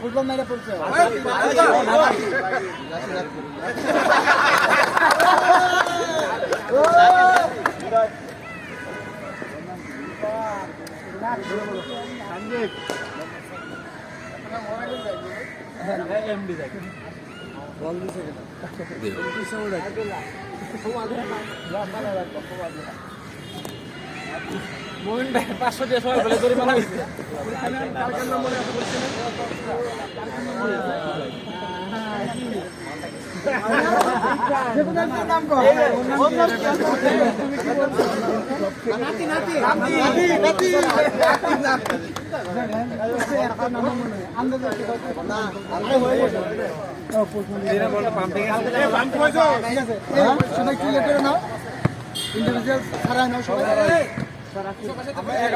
football মেরে পড়ছে দিয়ে সবাই বলে জরিমানা হয়েছে নাম কর নাতি নাতি নাতি নাতি সবাই ক্লিয়ার করে নাও ইন্ডিভিজুয়াল ছাড়া নাও সবাই para que...